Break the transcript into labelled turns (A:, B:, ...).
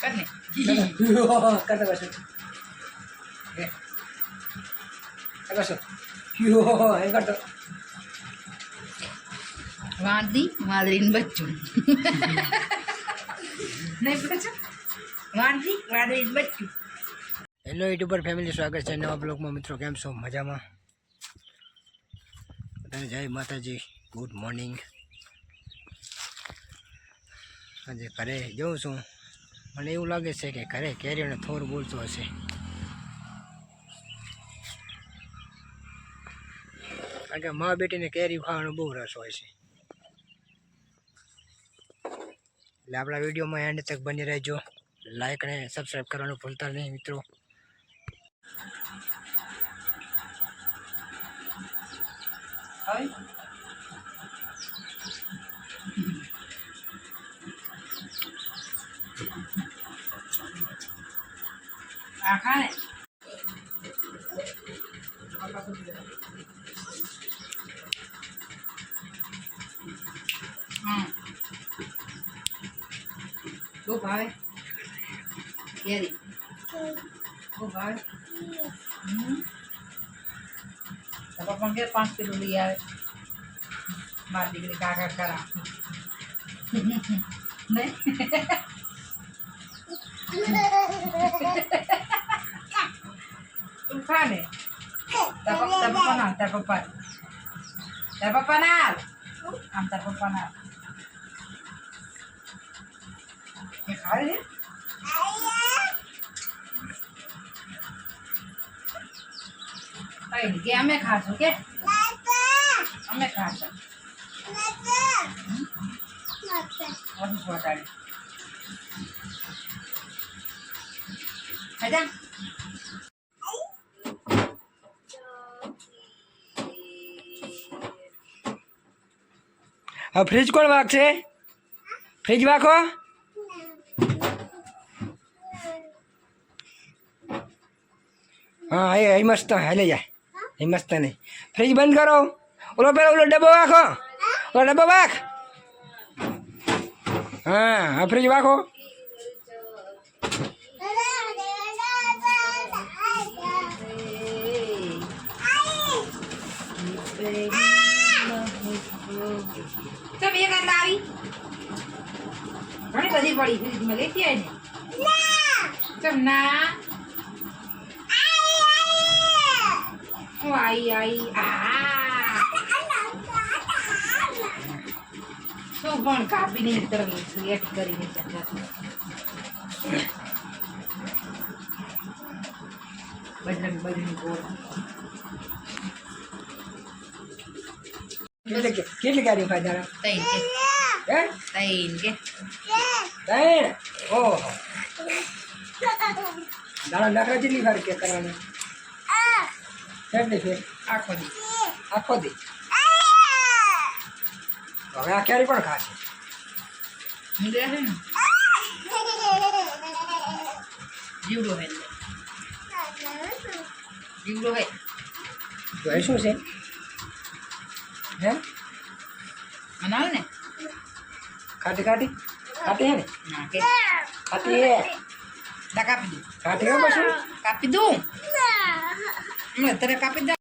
A: કર ને
B: કરતા બસો બસો યો એ કરતો
A: વાંદરી વાંદરીનું બચ્ચું નહીં બચ્ચું વાંદરી વાંદરીનું બચ્ચું
B: હેલો યુટ્યુબર ફેમિલી સ્વાગત છે નવા બ્લોગમાં. મિત્રો, કેમ છો? મજામાં? બધાને જય માતાજી. ગુડ મોર્નિંગ આજે ઘરે જઉં છું. મને એવું લાગે છે કે ઘરે કેરીઓને થોર બોલતો હશે. કારણ કે મા બેટીને કેરી ખાવાનો બહુ રસ હોય છે. એટલે આપણા વિડીયોમાં એન્ડ તક બની રહેજો. લાઈક અને સબસ્ક્રાઈબ કરવાનું ભૂલતા નહીં મિત્રો.
A: હવે આખા ને હમ બહુ ભાવે કેરી બહુ ભાવે હમ તો પપ્પા કે પાંચ કિલો લઈ આવે મારી દીકરી કાકા કરા નહીં તું ખા ને તાર પપ્પા ના, તાર પપ્પા. તાર પપ્પા ના. આમ તાર પપ્પા ના ખાય ને કઈ કે અમે ખાશું કે? અમે ખાશું. વધુ સ્વટાડી
B: હવે ફ્રીજ કોણ વાગશે? ફ્રીજ વાગો? હા, એ મસ્ત હાલે જાય એ મસ્ત નહીં. ફ્રીજ બંધ કરો. ઓલો પેલો ઓલો ડબ્બો વાખો ઓલો ડબ્બો વાખ હા હા ફ્રીજ વાખો
A: ચમ એક આટલા આવી ઘણી બધી પડી ફ્રીજમાં લેતી આવી ને ચમ ના હું આઈ આઈ આ શું પણ કાપીને તરત એડ કરીને ચક્કર બજરંગ બજરંગ ગોળ
B: કેટલી કેટલી ગાડીઓ ખાઈ
A: તૈન કે.
B: હે?
A: તૈન કે.
B: ત્રણ? ઓહો. દાડા દાખલા જેટલી વાર કે કરવાની? કેટલી છે?
A: આખો દી.
B: આખો દી. હવે આ ક્યારે પણ ખાશે.
A: જીવડો હે જીવડો હે.
B: જોઈ શું છે? હે?
A: મનાવ ને?
B: ખાટી ખાટી. ખાટી હે ને? ખાટી હે.
A: દા કાપી દઉં.
B: ખાટી હે
A: કાપી દઉં? તને કાપી દઉં